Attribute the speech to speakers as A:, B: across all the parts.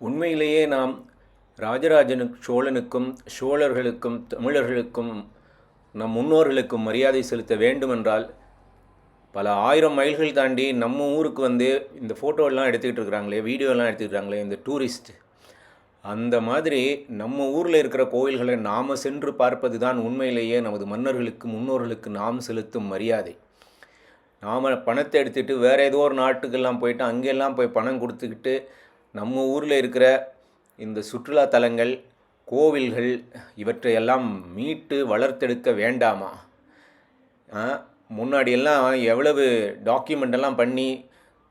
A: உண்மையிலேயே நாம் ராஜராஜனுக்கு சோழனுக்கும் சோழர்களுக்கும் தமிழர்களுக்கும் நம் முன்னோர்களுக்கும் மரியாதை செலுத்த வேண்டுமென்றால் பல ஆயிரம் மைல்கள் தாண்டி நம்ம ஊருக்கு வந்து இந்த ஃபோட்டோலாம் எடுத்துக்கிட்டு இருக்கிறாங்களே வீடியோலாம் எடுத்துக்கிறாங்களே இந்த டூரிஸ்ட். அந்த மாதிரி நம்ம ஊரில் இருக்கிற கோயில்களை நாம் சென்று பார்ப்பது தான் உண்மையிலேயே நமது மன்னர்களுக்கு முன்னோர்களுக்கு நாம் செலுத்தும் மரியாதை. நாம் பணத்தை எடுத்துகிட்டு வேறு ஏதோ ஒரு நாட்டுக்கெல்லாம் போயிட்டு அங்கெல்லாம் போய் பணம் கொடுத்துக்கிட்டு நம்ம ஊரில் இருக்கிற இந்த சுற்றுலா தலங்கள் கோவில்கள் இவற்றையெல்லாம் மீட்டு வளர்த்தெடுக்க வேண்டாமா? முன்னாடியெல்லாம் எவ்வளவு டாக்குமெண்ட் எல்லாம் பண்ணி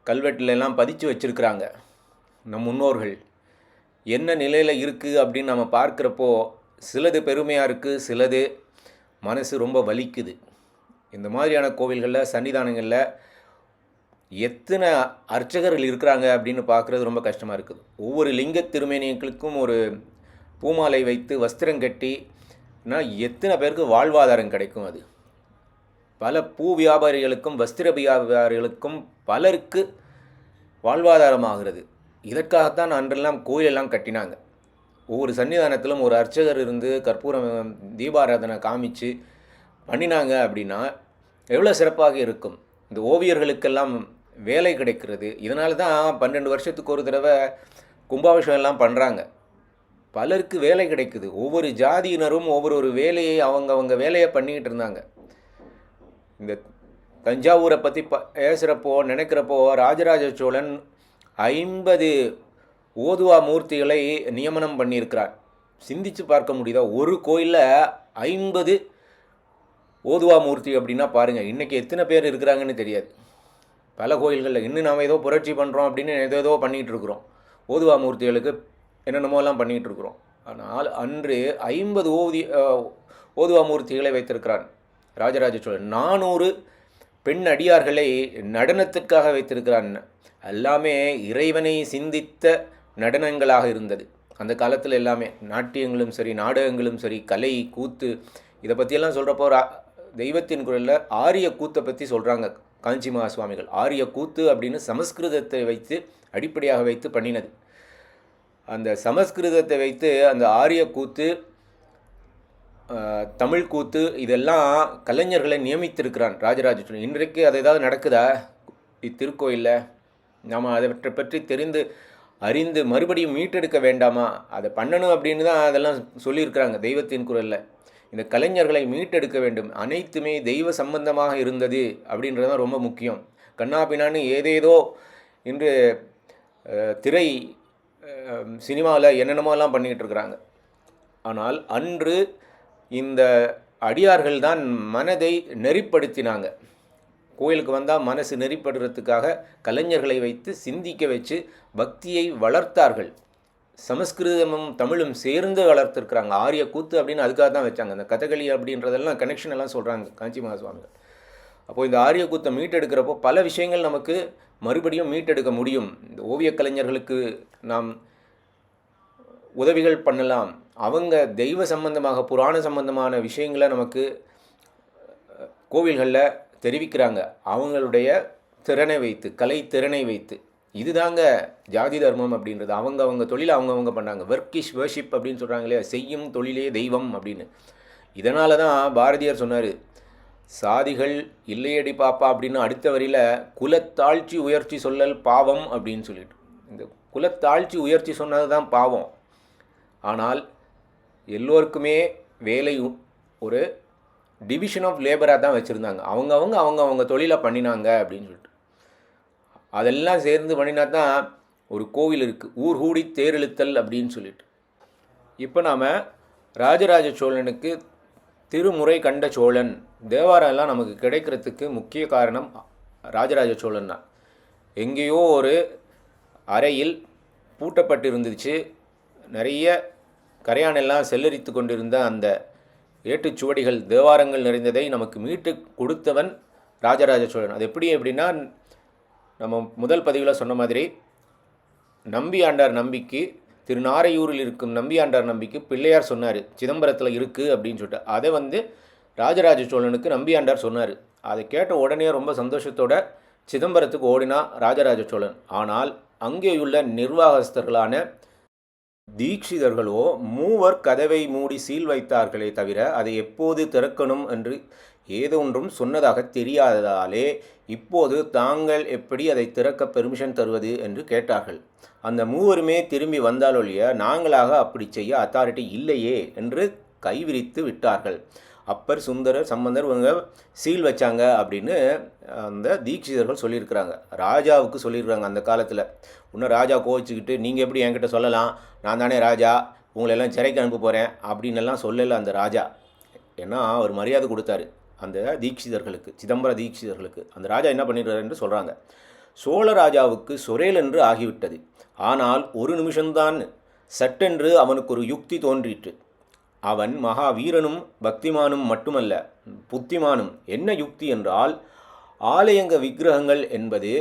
A: கல்வெட்டிலெல்லாம் பதிச்சு வச்சுருக்குறாங்க நம் முன்னோர்கள். என்ன நிலையில் இருக்குது அப்படின்னு நம்ம பார்க்குறப்போ சிலது பெருமையாக இருக்குது சிலது மனசு ரொம்ப வலிக்குது. இந்த மாதிரியான கோவில்களில் சன்னிதானங்களில் எத்தனை அர்ச்சகர்கள் இருக்கிறாங்க அப்படின்னு பார்க்குறது ரொம்ப கஷ்டமாக இருக்குது. ஒவ்வொரு லிங்க திருமேனிகளுக்கும் ஒரு பூமாலை வைத்து வஸ்திரம் கட்டினா எத்தனை பேருக்கு வாழ்வாதாரம் கிடைக்கும் அது? பல பூ வியாபாரிகளுக்கும் வஸ்திர வியாபாரிகளுக்கும் பலருக்கு வாழ்வாதாரமாகிறது இதற்காகத்தான் அன்றெல்லாம் கோயிலெல்லாம் கட்டினாங்க. ஒவ்வொரு சன்னிதானத்திலும் ஒரு அர்ச்சகர் இருந்து கற்பூரம் தீபாராதனை காமிச்சு பண்ணினாங்க அப்படின்னா எவ்வளோ சிறப்பாக இருக்கும்? இந்த ஓவியர்களுக்கெல்லாம் வேலை கிடைக்கிறது. இதனால தான் பன்னெண்டு வருஷத்துக்கு ஒரு தடவை கும்பாபிஷேகம் எல்லாம் பண்ணுறாங்க பலருக்கு வேலை கிடைக்குது. ஒவ்வொரு ஜாதியினரும் ஒவ்வொரு ஒரு வேலையை அவங்க அவங்க வேலையை பண்ணிக்கிட்டு இருந்தாங்க. இந்த தஞ்சாவூரை பற்றி ப பேசுகிறப்போ நினைக்கிறப்போ ராஜராஜ சோழன் ஐம்பது ஓதுவா மூர்த்திகளை நியமனம் பண்ணியிருக்கிறார். சிந்திச்சு பார்க்க முடியுதா? ஒரு கோயிலில் ஐம்பது ஓதுவா மூர்த்தி அப்படின்னா பாருங்கள் இன்றைக்கி எத்தனை பேர் இருக்கிறாங்கன்னு தெரியாது. பல கோயில்களில் இன்னும் நாம் ஏதோ புரட்சி பண்ணுறோம் அப்படின்னு ஏதோ ஏதோ பண்ணிகிட்டு இருக்கிறோம். ஓதுவா மூர்த்திகளுக்கு என்னென்னமோலாம் பண்ணிகிட்டு இருக்கிறோம். ஆனால் அன்று ஐம்பது ஓதி ஓதுவா மூர்த்திகளை வைத்திருக்கிறான் ராஜராஜ சோழன். நானூறு பெண் அடியார்களை நடனத்திற்காக வைத்திருக்கிறான். எல்லாமே இறைவனை சிந்தித்த நடனங்களாக இருந்தது. அந்த காலத்தில் எல்லாமே நாட்டியங்களும் சரி நாடகங்களும் சரி கலை கூத்து இதை பற்றியெல்லாம் சொல்கிறப்போ ரா தெய்வத்தின் குரலில் ஆரிய கூத்தை பற்றி சொல்கிறாங்க காஞ்சி மகா சுவாமிகள் ஆரிய கூத்து அப்படின்னு சமஸ்கிருதத்தை வைத்து அடிப்படையாக வைத்து பண்ணினது. அந்த சமஸ்கிருதத்தை வைத்து அந்த ஆரிய கூத்து தமிழ் கூத்து இதெல்லாம் கலைஞர்களை நியமித்திருக்கிறான் ராஜராஜ இன்றைக்கு அது ஏதாவது நடக்குதா? இத்திருக்கோயிலில் நாம் அதை பற்றி தெரிந்து அறிந்து மறுபடியும் மீட்டெடுக்க வேண்டாமா? அதை பண்ணணும் அப்படின்னு தான் அதெல்லாம் சொல்லியிருக்கிறாங்க தெய்வத்தின் குரலில். இந்த கலைஞர்களை மீட்டெடுக்க வேண்டும். அனைத்துமே தெய்வ சம்பந்தமாக இருந்தது அப்படின்றது தான் ரொம்ப முக்கியம். கண்ணாபின்னான்னு ஏதேதோ இன்று திரை சினிமாவில் என்னென்னமோலாம் பண்ணிக்கிட்டு இருக்கிறாங்க. ஆனால் அன்று இந்த அடியார்கள் தான் மனதை நெறிப்படுத்தினாங்க. கோயிலுக்கு வந்தால் மனசு நெறிப்படுறதுக்காக கலைஞர்களை வைத்து சிந்திக்க வச்சு பக்தியை வளர்த்தார்கள். சமஸ்கிருதமும் தமிழும் சேர்ந்து வளர்த்துருக்குறாங்க. ஆரிய கூத்து அப்படின்னு அதுக்காக தான் வச்சாங்க. அந்த கதகளி அப்படின்றதெல்லாம் கனெக்ஷன் எல்லாம் சொல்கிறாங்க காஞ்சி மகாசுவாமிகள். அப்போது இந்த ஆரிய கூத்தை மீட்டெடுக்கிறப்போ பல விஷயங்கள் நமக்கு மறுபடியும் மீட்டெடுக்க முடியும். இந்த ஓவியக் கலைஞர்களுக்கு நாம் உதவிகள் பண்ணலாம். அவங்க தெய்வ சம்பந்தமாக புராண சம்பந்தமான விஷயங்களை நமக்கு கோவில்களில் தெரிவிக்கிறாங்க. அவங்களுடைய திறனை வைத்து கலை திறனை வைத்து. இதுதாங்க ஜாதி தர்மம் அப்படின்றது. அவங்க அவங்க தொழிலை அவங்கவுங்க பண்ணாங்க. ஒர்க்கிஷ் வேர்ஷிப் அப்படின்னு சொல்கிறாங்க இல்லையா? செய்யும் தொழிலே தெய்வம் அப்படின்னு. இதனால தான் பாரதியார் சொன்னார் சாதிகள் இல்லையடி பாப்பா அப்படின்னு அடுத்த வரியில் குலத்தாழ்ச்சி உயர்ச்சி சொல்லல் பாவம் அப்படின்னு சொல்லிட்டு. இந்த குலத்தாழ்ச்சி உயர்ச்சி சொன்னது தான் பாவம். ஆனால் எல்லோருக்குமே வேலை ஒரு டிவிஷன் ஆஃப் லேபராக தான் வச்சுருந்தாங்க. அவங்கவுங்க அவங்க அவங்க தொழிலை பண்ணினாங்க அப்படின்னு சொல்லிட்டு. அதெல்லாம் சேர்ந்து பண்ணினா தான் ஒரு கோவில் இருக்குது ஊர் கூடி தேரெழுத்தல் அப்படின்னு சொல்லிட்டு. இப்போ நாம் ராஜராஜ சோழனுக்கு திருமுறை கண்ட சோழன். தேவாரம் எல்லாம் நமக்கு கிடைக்கிறதுக்கு முக்கிய காரணம் ராஜராஜ சோழன் தான். எங்கேயோ ஒரு அறையில் பூட்டப்பட்டு இருந்துச்சு நிறைய கரையானெல்லாம் செல்லரித்து கொண்டிருந்த அந்த ஏட்டுச்சுவடிகள் தேவாரங்கள் நிறைந்ததை நமக்கு மீட்டு கொடுத்தவன் ராஜராஜ சோழன். அது எப்படி அப்படின்னா நம்ம முதல் பதிவில் சொன்ன மாதிரி நம்பி ஆண்டார் நம்பிக்கு திருநாரையூரில் இருக்கும் நம்பி ஆண்டார் நம்பிக்கு பிள்ளையார் சொன்னார் சிதம்பரத்தில் இருக்குது அப்படின்னு சொல்லிட்டு. அதை வந்து ராஜராஜ சோழனுக்கு நம்பி ஆண்டார் சொன்னார். அதை கேட்ட உடனே ரொம்ப சந்தோஷத்தோட சிதம்பரத்துக்கு ஓடினா ராஜராஜ சோழன். ஆனால் அங்கேயுள்ள நிர்வாகஸ்தர்களான தீட்சிதர்களோ மூவர் கதவை மூடி சீல் வைத்தார்களே தவிர அதை எப்போது திறக்கணும் என்று ஏதொன்றும் சொன்னதாக தெரியாததாலே இப்போது தாங்கள் எப்படி அதை திறக்க பெர்மிஷன் தருவது என்று கேட்டார்கள். அந்த மூவருமே திரும்பி வந்தாலொழிய நாங்களாக அப்படி செய்ய அத்தாரிட்டி இல்லையே என்று கைவிரித்து விட்டார்கள். அப்பர் சுந்தரர் சம்பந்தர் இவங்க சீல் வச்சாங்க அப்படின்னு அந்த தீட்சிதர்கள் சொல்லியிருக்கிறாங்க. ராஜாவுக்கு சொல்லியிருக்கிறாங்க அந்த காலத்தில். இன்னும் ராஜா கோவிச்சுக்கிட்டு நீங்கள் எப்படி என்கிட்ட சொல்லலாம்? நான் தானே ராஜா. உங்களெல்லாம் சிறைக்கு அனுப்ப போகிறேன் அப்படின்னு எல்லாம் சொல்லலை அந்த ராஜா. ஏன்னா அவர் மரியாதை கொடுத்தாரு. அந்த தீட்சிதர்களுக்கு சிதம்பர தீட்சிதர்களுக்கு அந்த ராஜா என்ன பண்ணிடுறாரு என்று சொல்கிறாங்க சோழ ராஜாவுக்கு சொரேல் என்று ஆகிவிட்டது. ஆனால் ஒரு நிமிஷம்தான் சட்டென்று அவனுக்கு ஒரு யுக்தி தோன்றிற்று. அவன் மகா வீரனும் பக்திமானும் மட்டுமல்ல புத்திமானும். என்ன யுக்தி என்றால் ஆலயங்க விக்கிரகங்கள் என்பது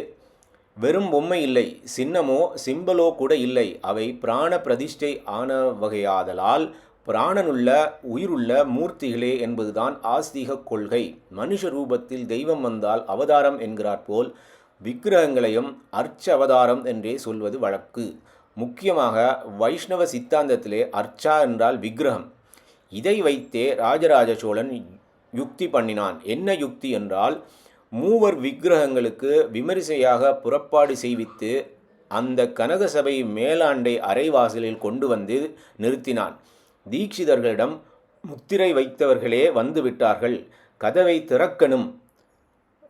A: வெறும் பொம்மை இல்லை சின்னமோ சிம்பலோ கூட இல்லை. அவை பிராண பிரதிஷ்டை ஆன வகையாதலால் பிராணனுள்ள உயிருள்ள மூர்த்திகளே என்பதுதான் ஆஸ்திக கொள்கை. மனுஷ ரூபத்தில் தெய்வம் வந்தால் அவதாரம் என்கிறார் போல் விக்கிரகங்களையும் அர்ச்ச அவதாரம் என்றே சொல்வது வழக்கு. முக்கியமாக வைஷ்ணவ சித்தாந்தத்திலே அர்ச்சா என்றால் விக்கிரகம். இதை வைத்தே ராஜராஜ சோழன் யுக்தி பண்ணினான். என்ன யுக்தி என்றால் மூவர் விக்கிரகங்களுக்கு விமரிசையாக புறப்பாடு செய்வித்து அந்த கனகசபை மேலாண்டை அரைவாசலில் கொண்டு வந்து நிறுத்தினான். தீட்சிதர்களிடம் முத்திரை வைத்தவர்களே வந்து விட்டார்கள் கதவை திறக்கணும்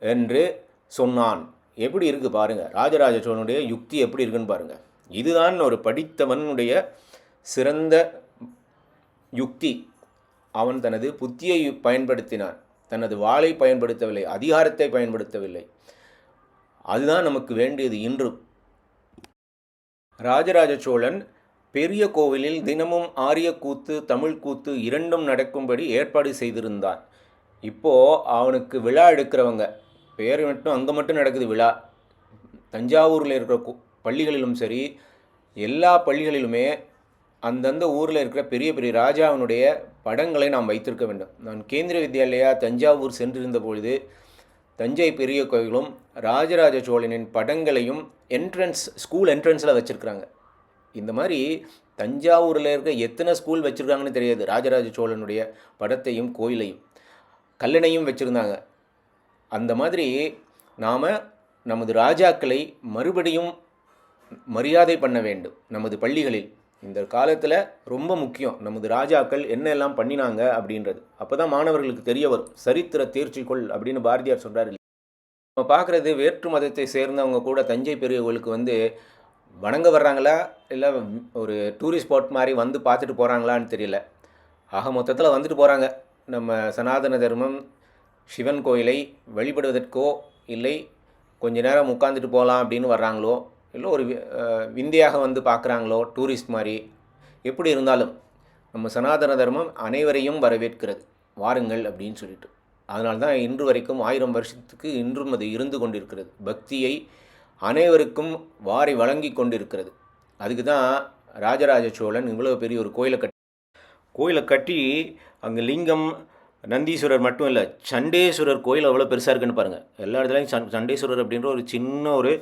A: என்று சொன்னான். எப்படி இருக்குது பாருங்கள் ராஜராஜ சோழனுடைய யுக்தி எப்படி இருக்குன்னு பாருங்கள் இதுதான் ஒரு படித்தவனுடைய சிறந்த யுக்தி. அவன் தனது புத்தியை பயன்படுத்தினான். தனது வாளை பயன்படுத்தவில்லை. அதிகாரத்தை பயன்படுத்தவில்லை. அதுதான் நமக்கு வேண்டியது இன்றும். ராஜராஜ சோழன் பெரிய கோவிலில் தினமும் ஆரிய கூத்து தமிழ் கூத்து இரண்டும் நடக்கும்படி ஏற்பாடு செய்திருந்தான். இப்போது அவனுக்கு விழா எடுக்கிறவங்க. பேர் மட்டும் அங்கே மட்டும் நடக்குது விழா. தஞ்சாவூரில் இருக்கிற பள்ளிகளிலும் சரி எல்லா பள்ளிகளிலுமே அந்தந்த ஊரில் இருக்கிற பெரிய பெரிய ராஜாவினுடைய படங்களை நாம் வைத்திருக்க வேண்டும். நான் கேந்திர வித்யாலயா தஞ்சாவூர் சென்றிருந்த பொழுது தஞ்சை பெரிய கோயிலும் ராஜராஜ சோழனின் படங்களையும் என்ட்ரன்ஸ் ஸ்கூல் என்ட்ரன்ஸில் வச்சுருக்கிறாங்க. இந்த மாதிரி தஞ்சாவூரில் இருக்க எத்தனை ஸ்கூல் வச்சுருக்காங்கன்னு தெரியாது. ராஜராஜ சோழனுடைய படத்தையும் கோயிலையும் கல்லணையும் வச்சுருந்தாங்க. அந்த மாதிரி நாம் நமது ராஜாக்களை மறுபடியும் மரியாதை பண்ண வேண்டும். நமது பள்ளிகளில் இந்த காலத்தில் ரொம்ப முக்கியம். நமது ராஜாக்கள் என்னெல்லாம் பண்ணினாங்க அப்படின்றது. அப்போ தான் மாணவர்களுக்கு தெரிய வரும். சரித்திர தேர்ச்சிக்கொள் அப்படின்னு பாரதியார் சொல்கிறார் நம்ம பார்க்குறது வேற்று மதத்தை சேர்ந்தவங்க கூட தஞ்சை பெரிய கோயிலுக்கு வந்து வணங்க வர்றாங்களா? இல்லை ஒரு டூரிஸ்ட் ஸ்பாட் மாதிரி வந்து பார்த்துட்டு போகிறாங்களான்னு தெரியல. ஆக மொத்தத்தில் வந்துட்டு போகிறாங்க நம்ம சனாதன தர்மம் சிவன் கோயிலை வழிபடுவதற்கோ இல்லை கொஞ்ச நேரம் உட்காந்துட்டு போகலாம் அப்படின்னு வர்றாங்களோ இல்லை ஒரு விந்தையாக வந்து பார்க்குறாங்களோ டூரிஸ்ட் மாதிரி எப்படி இருந்தாலும் நம்ம சனாதன தர்மம் அனைவரையும் வரவேற்கிறது. வாருங்கள் அப்படின்னு சொல்லிட்டு. அதனால்தான் இன்று வரைக்கும் ஆயிரம் வருஷத்துக்கு இன்றும் அது இருந்து கொண்டிருக்கிறது. பக்தியை அனைவருக்கும் வாரி வழங்கி கொண்டிருக்கிறது. அதுக்கு தான் ராஜராஜ சோழன் இவ்வளோ பெரிய ஒரு கோயிலை கட்டி கோயிலை கட்டி அங்கே லிங்கம் நந்தீஸ்வரர் மட்டும் இல்லை சண்டேஸ்வரர் கோயில் அவ்வளோ பெருசாக இருக்குன்னு பாருங்கள் எல்லா இடத்துலையும் சண் சண்டேஸ்வரர் அப்படின்ற ஒரு சின்ன ஒரு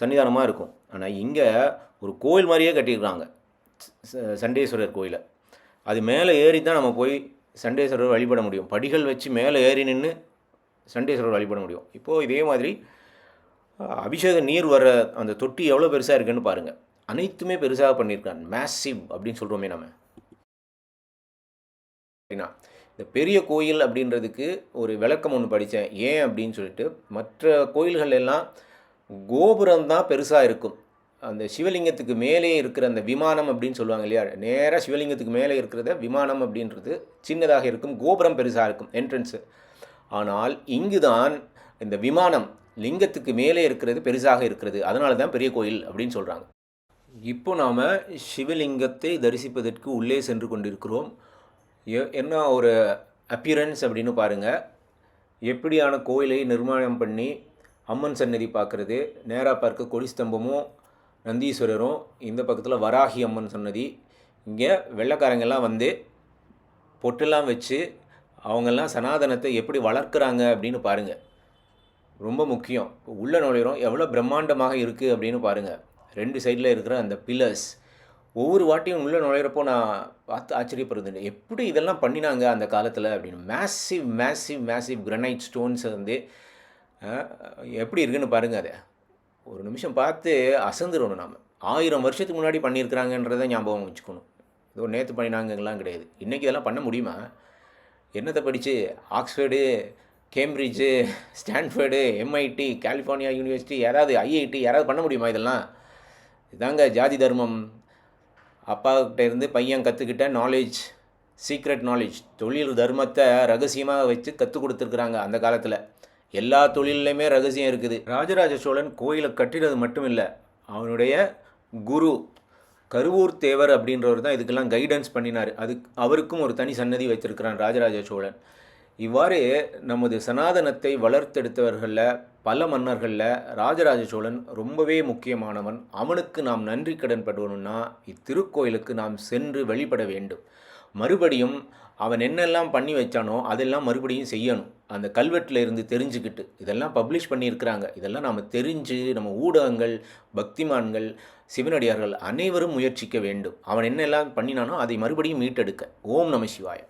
A: சன்னிதானமாக இருக்கும். ஆனால் இங்கே ஒரு கோயில் மாதிரியே கட்டியிருக்கிறாங்க. சண்டேஸ்வரர் கோயிலை. அது மேலே ஏறி தான் நம்ம போய் சண்டேஸ்வரர் வழிபட முடியும். படிகள் வச்சு மேலே ஏறி நின்று சண்டேஸ்வரர் வழிபட முடியும். இப்போது இதே மாதிரி அபிஷேக நீர் வர அந்த தொட்டி எவ்வளோ பெருசாக இருக்குன்னு பாருங்கள் அனைத்துமே பெருசாக பண்ணியிருக்காங்க. மேசிவ் அப்படின்னு சொல்கிறோமே நம்ம சரிண்ணா இந்த பெரிய கோயில் அப்படின்றதுக்கு ஒரு விளக்கம் ஒன்று படித்தேன். ஏன் அப்படின்னு சொல்லிட்டு மற்ற கோயில்கள் எல்லாம் கோபுரம் தான் பெருசாக இருக்கும். அந்த சிவலிங்கத்துக்கு மேலே இருக்கிற அந்த விமானம் அப்படின்னு சொல்லுவாங்க இல்லையா? நேராக சிவலிங்கத்துக்கு மேலே இருக்கிறத விமானம் அப்படின்றது சின்னதாக இருக்கும். கோபுரம் பெருசாக இருக்கும் என்ட்ரன்ஸு ஆனால் இங்கு தான் இந்த விமானம் லிங்கத்துக்கு மேலே இருக்கிறது பெருசாக இருக்கிறது. அதனால தான் பெரிய கோயில் அப்படின்னு சொல்கிறாங்க இப்போ நாம் சிவலிங்கத்தை தரிசிப்பதற்கு உள்ளே சென்று கொண்டிருக்கிறோம். என்ன ஒரு அப்பியரன்ஸ் அப்படின்னு பாருங்கள் எப்படியான கோயிலை நிர்மாணம் பண்ணி அம்மன் சன்னதி பார்க்குறது. நேராக பார்க்க கொடி ஸ்தம்பமும் நந்தீஸ்வரரும் இந்த பக்கத்தில் வராகி அம்மன் சன்னதி இங்கே வெள்ளைக்காரங்கெல்லாம் வந்து பொட்டெல்லாம் வச்சு அவங்கெல்லாம் சனாதனத்தை எப்படி வளர்க்குறாங்க அப்படின்னு பாருங்கள் ரொம்ப முக்கியம். உள்ளே நுழையிறோம். எவ்வளோ பிரம்மாண்டமாக இருக்குது அப்படின்னு பாருங்கள் ரெண்டு சைடில் இருக்கிற அந்த பில்லர்ஸ் ஒவ்வொரு வாட்டியும் உள்ளே நுழையிறப்போ நான் பார்த்து ஆச்சரியப்படுறது எப்படி இதெல்லாம் பண்ணினாங்க அந்த காலத்தில் அப்படின்னு. Massive massive massive granite stones வந்து எப்படி இருக்குன்னு பாருங்கள் அதை. ஒரு நிமிஷம் பார்த்து அசந்துடணும் நாம். ஆயிரம் வருஷத்துக்கு முன்னாடி பண்ணியிருக்கிறாங்கன்றதை ஞாபகம் வச்சுக்கணும். ஏதோ நேற்று பண்ணினாங்கலாம் கிடையாது. இன்றைக்கி இதெல்லாம் பண்ண முடியுமா? என்னத்தை படித்து Oxford Cambridge Stanford MIT California university யாராவது ஐஐடி யாராவது பண்ண முடியுமா இதெல்லாம்? இதாங்க ஜாதி தர்மம். அப்பாக்கிட்ட இருந்து பையன் கற்றுக்கிட்ட நாலேஜ் சீக்ரெட் நாலேஜ் தொழில் தர்மத்தை ரகசியமாக வச்சு கற்றுக் கொடுத்துருக்குறாங்க அந்த காலத்தில். எல்லா தொழில்லையுமே ரகசியம் இருக்குது. ராஜராஜ சோழன் கோயிலை கட்டினது மட்டும் இல்லை அவனுடைய குரு கருவூர் தேவர் அப்படின்றவர் தான் இதுக்கெல்லாம் கைடன்ஸ் பண்ணினார். அதுக்கு அவருக்கும் ஒரு தனி சன்னதி வச்சுருக்கிறான் ராஜராஜ சோழன். இவ்வாறு நமது சனாதனத்தை வளர்த்தெடுத்தவர்களில் பல மன்னர்களில் ராஜராஜ சோழன் ரொம்பவே முக்கியமானவன். அவனுக்கு நாம் நன்றி கடன் படுவணும்னா இத்திருக்கோயிலுக்கு நாம் சென்று வழிபட வேண்டும். மறுபடியும் அவன் என்னெல்லாம் பண்ணி வச்சானோ அதெல்லாம் மறுபடியும் செய்யணும். அந்த கல்வெட்டில் இருந்து தெரிஞ்சுக்கிட்டு இதெல்லாம் பப்ளிஷ் பண்ணியிருக்கிறாங்க. இதெல்லாம் நாம் தெரிஞ்சு நம்ம ஊடகங்கள் பக்திமான்கள் சிவனடியார்கள் அனைவரும் முயற்சிக்க வேண்டும். அவன் என்னெல்லாம் பண்ணினானோ அதை மறுபடியும் மீட்டெடுக்க. ஓம் நம சிவாயம்